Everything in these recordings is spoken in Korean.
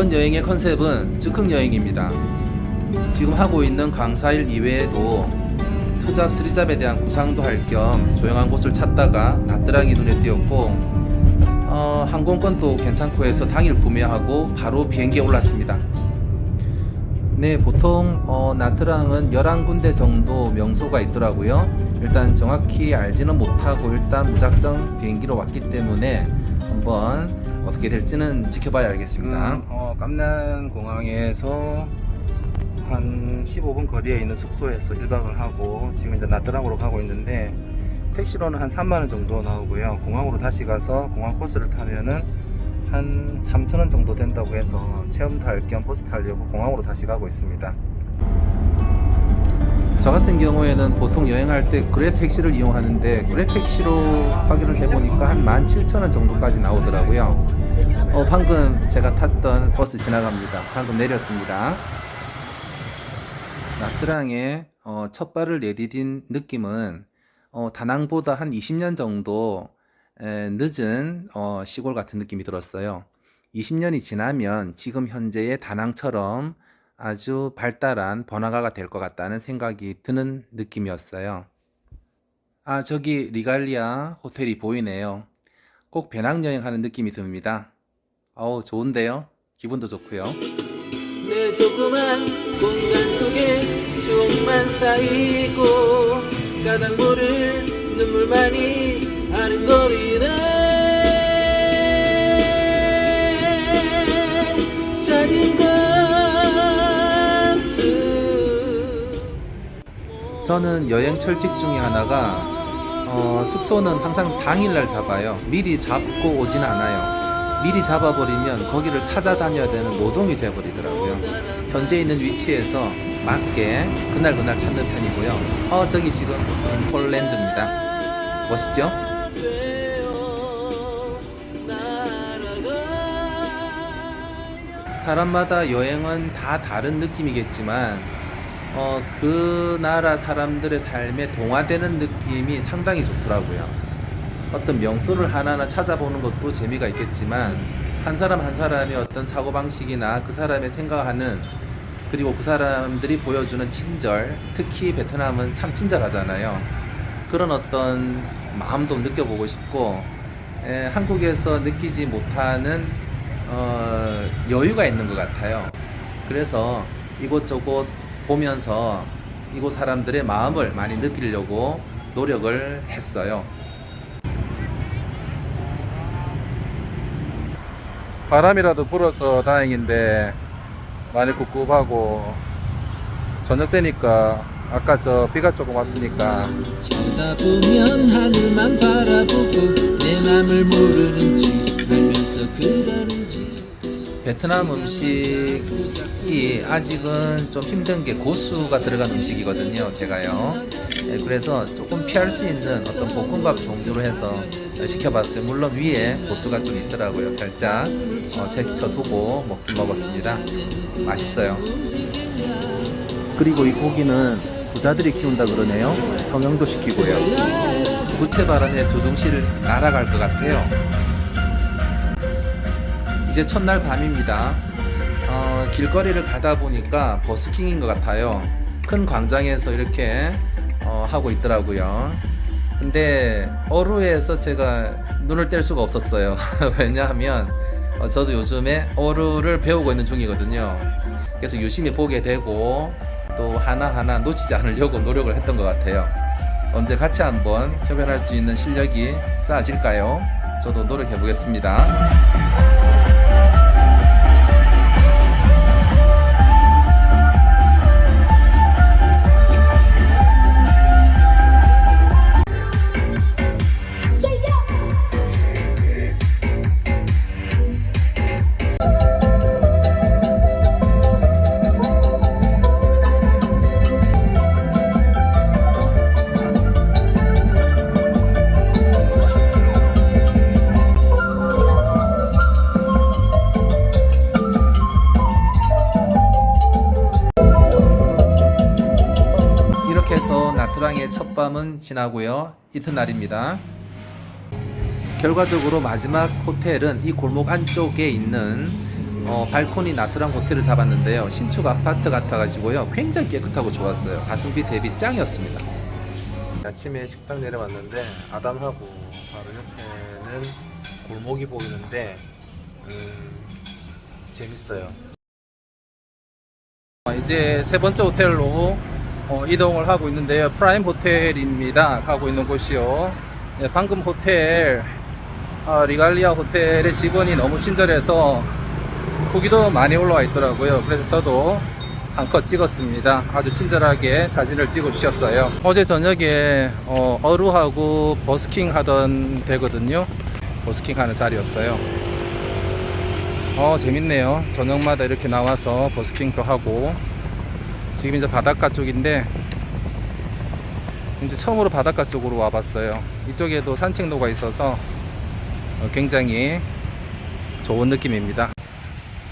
이번 여행의 컨셉은 즉흥 여행입니다. 지금 하고 있는 강사일 이외에도 투잡, 쓰리잡에 대한 구상도 할 겸 조용한 곳을 찾다가 나트랑이 눈에 띄었고 어, 항공권도 괜찮고 해서 당일 구매하고 바로 비행기에 올랐습니다. 네, 보통 어, 나트랑은 11군데 정도 명소가 있더라고요. 일단 정확히 알지는 못하고 일단 무작정 비행기로 왔기 때문에 한번 어떻게 될지는 지켜봐야 알겠습니다. 음, 어, 깜난 공항에서 한 15분 거리에 있는 숙소에서 1박을 하고 지금 이제 나트랑으로 가고 있는데 택시로는 한 3만 원 정도 나오고요. 공항으로 다시 가서 공항 버스를 타면은 한 3천 원 정도 된다고 해서 체험도 할겸 버스 타려고 공항으로 다시 가고 있습니다. 저 같은 경우에는 보통 여행할 때 그랩 택시를 이용하는데 그랩 택시로 확인을 해보니까 한 17,000원 정도까지 나오더라고요. 어, 방금 제가 탔던 버스 지나갑니다. 방금 내렸습니다. 나트랑에 어, 첫 발을 내디딘 느낌은 어, 다낭보다 한 20년 정도 에, 늦은 어, 시골 같은 느낌이 들었어요. 20년이 지나면 지금 현재의 다낭처럼 아주 발달한 번화가가 될 것 같다는 생각이 드는 느낌이었어요. 아, 저기 리갈리아 호텔이 보이네요. 꼭 배낭여행 하는 느낌이 듭니다. 어우, 좋은데요? 기분도 좋고요. 내 조그만 공간 속에 추억만 쌓이고 모를 눈물만이 아른거리네 저는 여행 철칙 중에 하나가 어, 숙소는 항상 당일날 잡아요. 미리 잡고 오진 않아요. 미리 잡아버리면 거기를 찾아다녀야 되는 노동이 되어버리더라고요. 현재 있는 위치에서 맞게 그날 그날 찾는 편이고요. 어 저기 지금 폴란드입니다. 멋있죠? 사람마다 여행은 다 다른 느낌이겠지만 어, 그 나라 사람들의 삶에 동화되는 느낌이 상당히 좋더라고요. 어떤 명소를 하나하나 찾아보는 것도 재미가 있겠지만 한 사람 한 사람의 어떤 사고방식이나 그 사람의 생각하는 그리고 그 사람들이 보여주는 친절 특히 베트남은 참 친절하잖아요. 그런 어떤 마음도 느껴보고 싶고 에, 한국에서 느끼지 못하는 어, 여유가 있는 것 같아요. 그래서 이곳저곳 보면서 이곳 사람들의 마음을 많이 느끼려고 노력을 했어요. 바람이라도 불어서 다행인데 많이 꿉꿉하고 저녁 되니까 아까 저 비가 조금 왔으니까 쳐다보면 하늘만 바라보고 내 맘을 모르는지 알면서 그러는지 베트남 음식이 아직은 좀 힘든 게 고수가 들어간 음식이거든요. 제가요. 예, 그래서 조금 피할 수 있는 어떤 볶음밥 종류로 해서 시켜봤어요. 물론 위에 고수가 좀 있더라고요. 살짝 어, 제쳐두고 먹긴 먹었습니다. 맛있어요. 그리고 이 고기는 부자들이 키운다 그러네요. 성형도 시키고요. 부채 바람에 두둥실 날아갈 것 같아요. 이제 첫날 밤입니다. 어, 길거리를 가다 보니까 버스킹인 것 같아요. 큰 광장에서 이렇게 어, 하고 있더라고요. 근데 어루에서 제가 눈을 뗄 수가 없었어요. 왜냐하면 어, 저도 요즘에 어루를 배우고 있는 중이거든요. 그래서 유심히 보게 되고 또 하나하나 놓치지 않으려고 노력을 했던 것 같아요. 언제 같이 한번 협연할 수 있는 실력이 쌓아질까요? 저도 노력해 보겠습니다. 나트랑의 첫 밤은 지나고요. 이튿날입니다. 결과적으로 마지막 호텔은 이 골목 안쪽에 있는 어, 발코니 나트랑 호텔을 잡았는데요. 신축 아파트 같아가지고요. 굉장히 깨끗하고 좋았어요. 가성비 대비 짱이었습니다. 아침에 식당 내려왔는데 아담하고 바로 옆에는 골목이 보이는데 음, 재밌어요. 어, 이제 세 번째 호텔로 어, 이동을 하고 있는데요. 프라임 호텔입니다. 가고 있는 곳이요. 네, 방금 호텔 아, 리갈리아 호텔의 직원이 너무 친절해서 후기도 많이 올라와 있더라고요. 그래서 저도 한컷 찍었습니다. 아주 친절하게 사진을 찍어 주셨어요. 어제 저녁에 어, 어루하고 버스킹 하던 데거든요. 버스킹 하는 자리였어요. 어, 재밌네요. 저녁마다 이렇게 나와서 버스킹도 하고 지금 이제 바닷가 쪽인데 이제 처음으로 바닷가 쪽으로 와봤어요. 이쪽에도 산책로가 있어서 어, 굉장히 좋은 느낌입니다.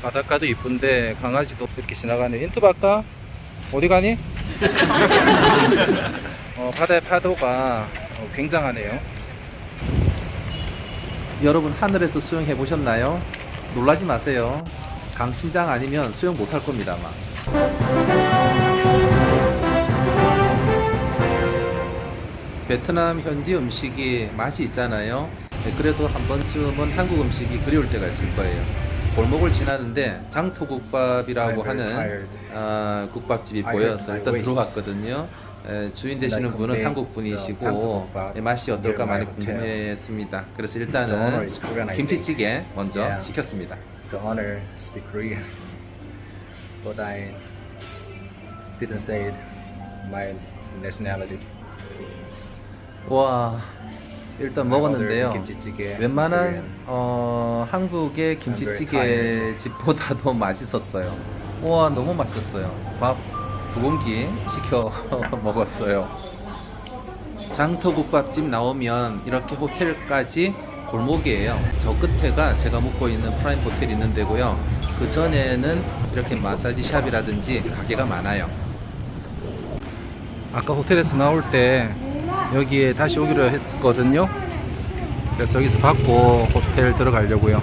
바닷가도 이쁜데 강아지도 이렇게 지나가네. 인트 바까? 어디 가니? 어, 바다의 파도가 어, 굉장하네요. 여러분 하늘에서 수영해 보셨나요? 놀라지 마세요. 강심장 아니면 수영 못할 겁니다 아마. 베트남 현지 음식이 맛이 있잖아요. 네, 그래도 한 번쯤은 한국 음식이 그리울 때가 있을 거예요. 골목을 지나는데 장토국밥이라고 하는 아, 국밥집이 보여서 일단 들어갔거든요. 에, 주인 되시는 분은 한국 분이시고 예, 맛이 어떨까 많이 궁금했습니다. 그래서 일단은 김치찌개 먼저 시켰습니다. The owner speak Korean, but I didn't say my nationality. 와 일단 먹었는데요. 김치찌개. 웬만한. 어, 한국의 김치찌개 집보다도 맛있었어요. 우와 너무 맛있었어요. 밥 두 공기 시켜 먹었어요. 장터국밥집 나오면 이렇게 호텔까지 골목이에요. 저 끝에가 제가 묵고 있는 프라임 호텔이 있는 데고요. 그 전에는 이렇게 마사지 샵이라든지 가게가 많아요. 아까 호텔에서 나올 때 여기에 다시 오기로 했거든요. 그래서 여기서 받고 호텔 들어가려고요.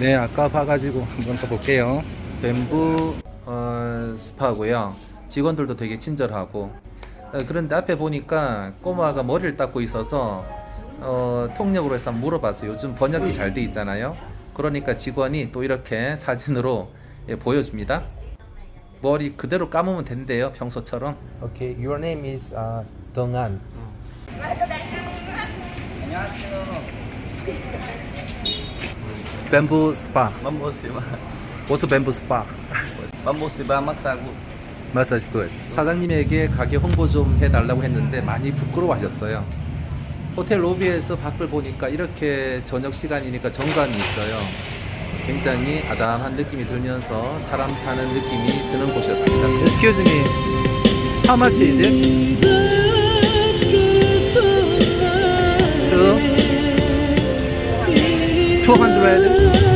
네, 아까 봐가지고 한번 더 볼게요. 뱀부 어, 스파고요. 직원들도 되게 친절하고. 어, 그런데 앞에 보니까 꼬마가 머리를 닦고 있어서 어, 통역으로 해서 물어봤어요. 요즘 번역기 잘 돼 있잖아요. 그러니까 직원이 또 이렇게 사진으로 예, 보여줍니다. 머리 그대로 감으면 된대요, 평소처럼. Okay, your name is uh, 동안. 뱀부 스파. Mamosiba. What's 뱀부 스파? Mamosiba masago. 마사지 굿. 사장님에게 가게 홍보 좀 해달라고 했는데 많이 부끄러워하셨어요. 호텔 로비에서 밖을 보니까 이렇게 저녁 시간이니까 정감이 있어요. 굉장히 아담한 느낌이 들면서 사람 사는 느낌이 드는 곳이었습니다. Excuse me. How much is it? Two? 200?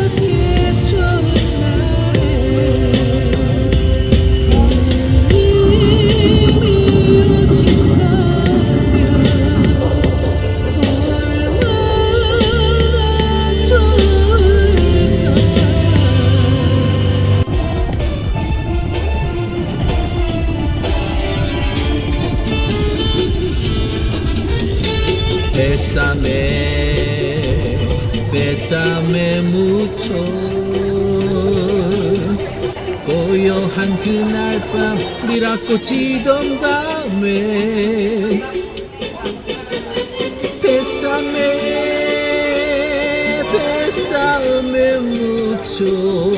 꽃이던 밤에 Bésame, bésame mucho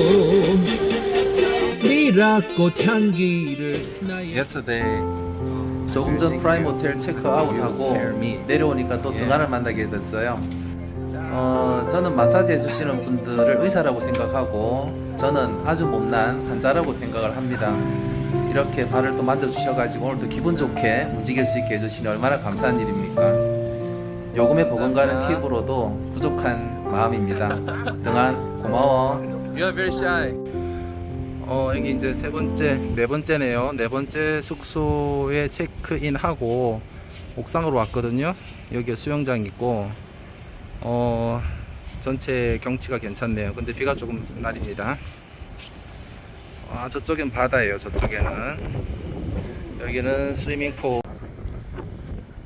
미라꽃 향기를 나의 yesterday 조금 전 프라임 호텔 체크아웃하고 내려오니까 또 등한을 만나게 됐어요. 어, 저는 마사지 해주시는 분들을 의사라고 생각하고 저는 아주 못난 환자라고 생각을 합니다. 이렇게 발을 또 만져주셔가지고 오늘도 기분 좋게 움직일 수 있게 해주시니 얼마나 감사한 일입니까? 요금에 버금가는 팁으로도 부족한 마음입니다. 등한 고마워. You are very shy. 어 여기 이제 세 번째 네 번째네요 네 번째 숙소에 체크인 하고 옥상으로 왔거든요 여기 수영장 있고 어, 전체 경치가 괜찮네요. 근데 비가 조금 날입니다. 아, 저쪽엔 바다예요. 저쪽에는. 여기는 스위밍풀.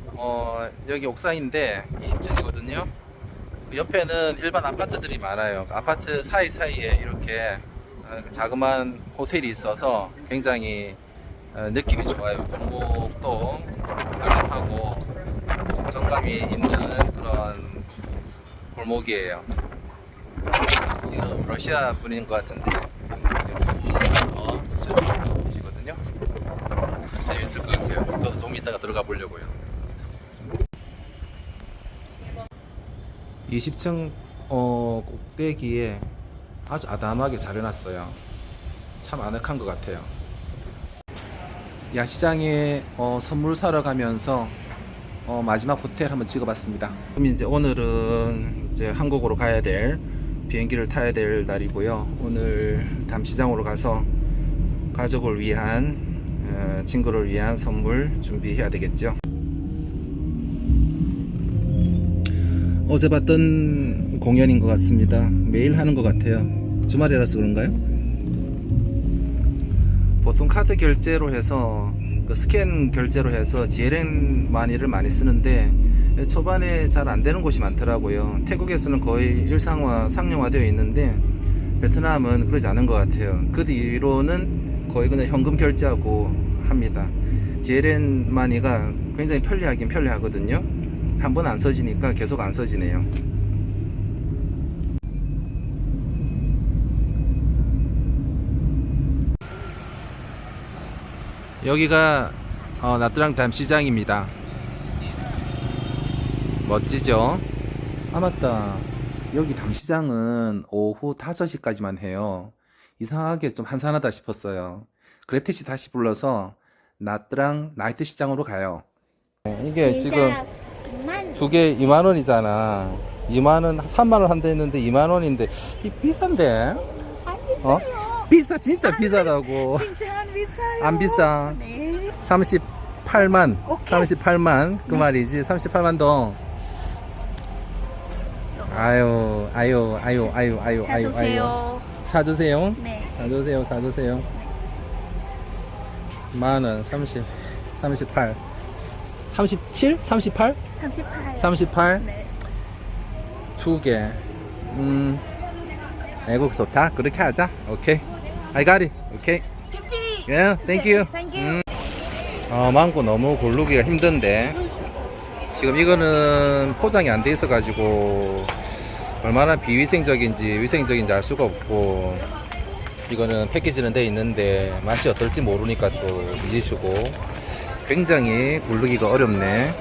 어, 여기 옥상인데 20층이거든요. 옆에는 일반 아파트들이 많아요. 아파트 사이사이에 이렇게 어, 자그마한 호텔이 있어서 굉장히 어, 느낌이 좋아요. 골목도 깔끔하고 정감이 있는 그런 골목이에요. 지금 러시아 분인 것 같은데 계시거든요. 재밌을 것 같아요. 저도 좀 이따가 들어가 보려고요. 20층 어, 꼭대기에 아주 아담하게 잘 해놨어요. 참 아늑한 것 같아요. 야시장에 어, 선물 사러 가면서 어, 마지막 호텔 한번 찍어봤습니다. 그럼 이제 오늘은 이제 한국으로 가야 될 비행기를 타야 될 날이고요. 오늘 담시장으로 가서 가족을 위한 어, 친구를 위한 선물 준비해야 되겠죠. 어제 봤던 공연인 것 같습니다. 매일 하는 것 같아요. 주말이라서 그런가요? 보통 카드 결제로 해서 그 스캔 결제로 해서 GLN 마니를 많이 쓰는데 초반에 잘 안 되는 곳이 많더라고요. 태국에서는 거의 일상화, 상용화되어 있는데 베트남은 그러지 않은 것 같아요. 그 뒤로는 거의 그냥 현금 결제하고 합니다. GLN 마니가 굉장히 편리하긴 편리하거든요. 한 번 안 써지니까 계속 안 써지네요. 여기가 어, 나트랑 담 시장입니다. 멋지죠? 아 맞다. 여기 담시장은 오후 5시까지만 해요. 이상하게 좀 한산하다 싶었어요. 그랩택시 다시 불러서 나트랑 나이트 시장으로 가요. 이게 지금 두개 2만 원이잖아. 2만 원, 3만 원 한다 했는데 2만 원인데 이 비싼데? 어? 비싸 진짜 비싸다고. 진짜 안 비싸요. 안 비싸. 네. 38만, 오케이. 38만 그 말이지. 38만 동. 아유, 아유, 아유, 아유, 아유, 아유, 아유. 사주세요. 사주세요. 네. 사주세요, 사주세요. 만 원, 30, 38, 37, 38, 38. 38. 네. 두 개. 음, 애국 좋다. 그렇게 하자. 오케이. I got it. 오케이. 김치. Yeah, thank you. Thank you. 음. 어, 망고 너무 고르기가 힘든데. 지금 이거는 포장이 안 돼 있어가지고 얼마나 비위생적인지 위생적인지 알 수가 없고 이거는 패키지는 돼 있는데 맛이 어떨지 모르니까 또 잊으시고 굉장히 고르기가 어렵네.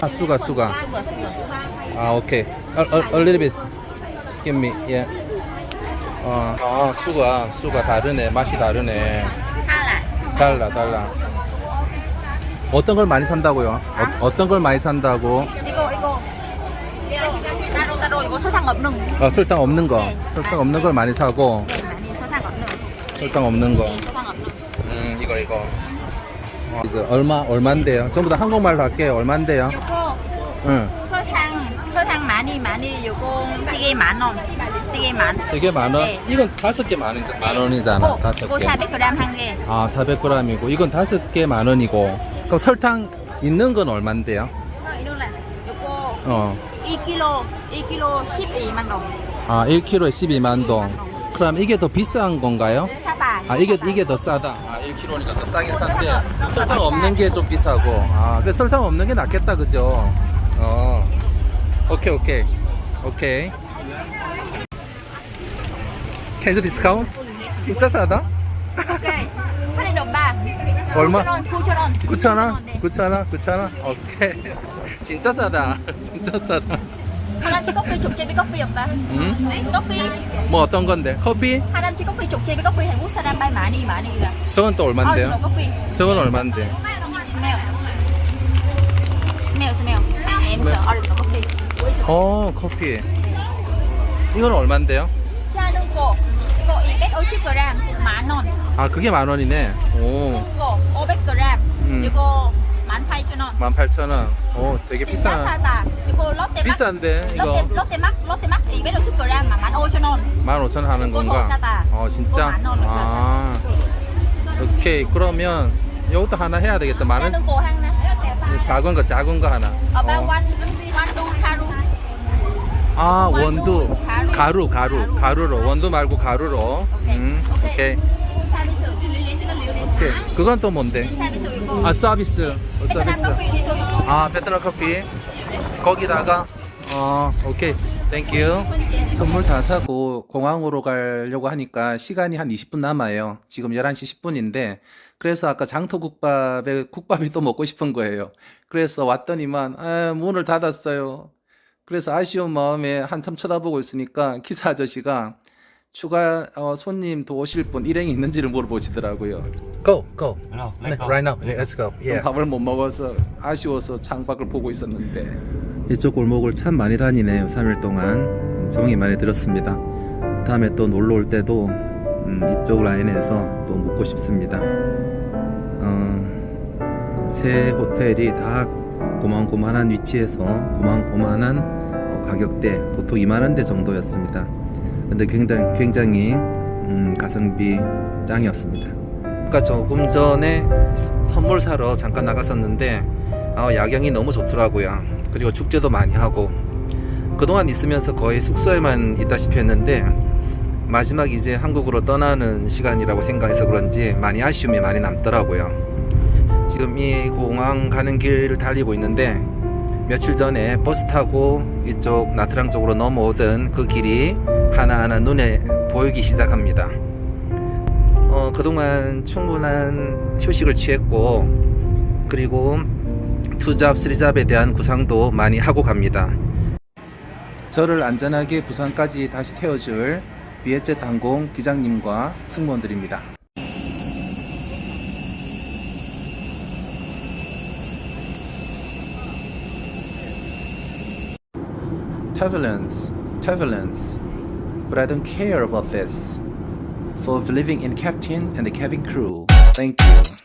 아, 수가 수가. 아, 오케이. A, a, a little bit. Give me. Yeah. 어, 아, 수가 수가 다르네. 맛이 다르네. 달라 달라. 어떤 걸 많이 산다고요? 어, 어떤 걸 많이 산다고? 이거 이거. 이거 설탕 없는. 어, 설탕 없는 거. 네. 설탕 없는 걸 많이 사고 네, 많이 설탕 없는. 설탕 없는 거. 네, 설탕 없는. 음, 이거 이거. 어, 이제 얼마 얼마인데요? 전부 다 한국말로 할게요. 얼마인데요? 요거 응. 설탕 설탕 많이 많이 요거 세개 만 원. 세개 만. 세개 만 원? 네. 이건 다섯 개 만 원, 만 원이잖아. 이거 다섯 이거 개. 400g 한 개. 아, 400g이고 이건 다섯 개 만 원이고. 그럼 설탕 있는 건 얼마인데요? 이거는 요거 어. 2kg 2kg 12만 원. 아, 1kg에 12만 동. 그럼 이게 더 비싼 건가요? 사바. 아 이게 이게 더 싸다. 아 1kg니까 더 싸긴 싼데 설탕 없는 게 좀 비싸고. 아 그래 설탕 없는 게 낫겠다 그죠? 어. 오케이 오케이 오케이. 캔드 디스카운트? 진짜 싸다? 오케이. 얼마? 9,000원. 9,000원. 9,000원? 네. 9,000원? 9,000원? 오케이. 진짜 싸다. 진짜 싸다. 하남치 커피 족제 비 커피 없다. 응? 커피. 뭐 어떤 건데? 커피? 하남치 커피 족제 비 커피 한국 사람 말 많이 많이 라. 저건 또 얼만데요? 어, 커피. 저건 얼만데? 스멜. 스멜 스멜. chờ order 커피. 어 커피. 이건 얼만데요? 차는 거. 이거 250g 만 원. 아 그게 만 원이네. 오. 이거 500g. 음. 이거 18,000원. 18,000원. 어, 되게 xác 비싼 Sata 이거 롯데 막 비싼데 이거 롯데 이 배로 슈퍼랑 만 오천 원 15,000원 하는 이거 건가? 더 싸다. 어, 진짜? 이거 만 원은 아. 오케이. 그러면 이것도 하나 해야 되겠다. 많은 Cái cô hăng nè 작은 거 작은 거 하나. 어. two karu 아, 원두. 가루. 가루, 가루. 가루로. 원두 말고 가루로. 음. 오케이. 오케이. 그건 또 뭔데? 아, 서비스. 어, 서비스. 아 베트남 커피 거기다가 어 오케이 땡큐 선물 다 사고 공항으로 가려고 하니까 시간이 한 20분 남아요 지금 11시 10분인데 그래서 아까 장터국밥에 국밥이 또 먹고 싶은 거예요 그래서 왔더니만 아, 문을 닫았어요 그래서 아쉬운 마음에 한참 쳐다보고 있으니까 기사 아저씨가 추가 어, 손님 또 오실 분 일행이 있는지를 물어보시더라고요 Go, go. No, 네, Right now. Let's go. Yeah. 밥을 못 먹어서 아쉬워서 창밖을 보고 있었는데 이쪽 골목을 참 많이 다니네요 3일 동안 정이 많이 들었습니다 다음에 또 놀러 올 때도 음, 이쪽 라인에서 또 묵고 싶습니다 어, 새 호텔이 다 고만고만한 위치에서 고만고만한 어, 가격대 보통 2만원대 정도였습니다 근데 굉장히, 굉장히 음, 가성비 짱이었습니다 아까 조금 전에 선물 사러 잠깐 나갔었는데 아, 야경이 너무 좋더라고요. 그리고 축제도 많이 하고 그동안 있으면서 거의 숙소에만 있다시피 했는데 마지막 이제 한국으로 떠나는 시간이라고 생각해서 그런지 많이 아쉬움이 많이 남더라고요. 지금 이 공항 가는 길을 달리고 있는데 며칠 전에 버스 타고 이쪽 나트랑 쪽으로 넘어오던 그 길이 하나하나 눈에 보이기 시작합니다. 어, 그동안 충분한 휴식을 취했고 그리고 투잡, 쓰리잡에 대한 구상도 많이 하고 갑니다. 저를 안전하게 부산까지 다시 태워줄 비에젯 항공 기장님과 승무원들입니다. Turbulence, turbulence. But I don't care about this. For believing in captain and the cabin crew. Thank you.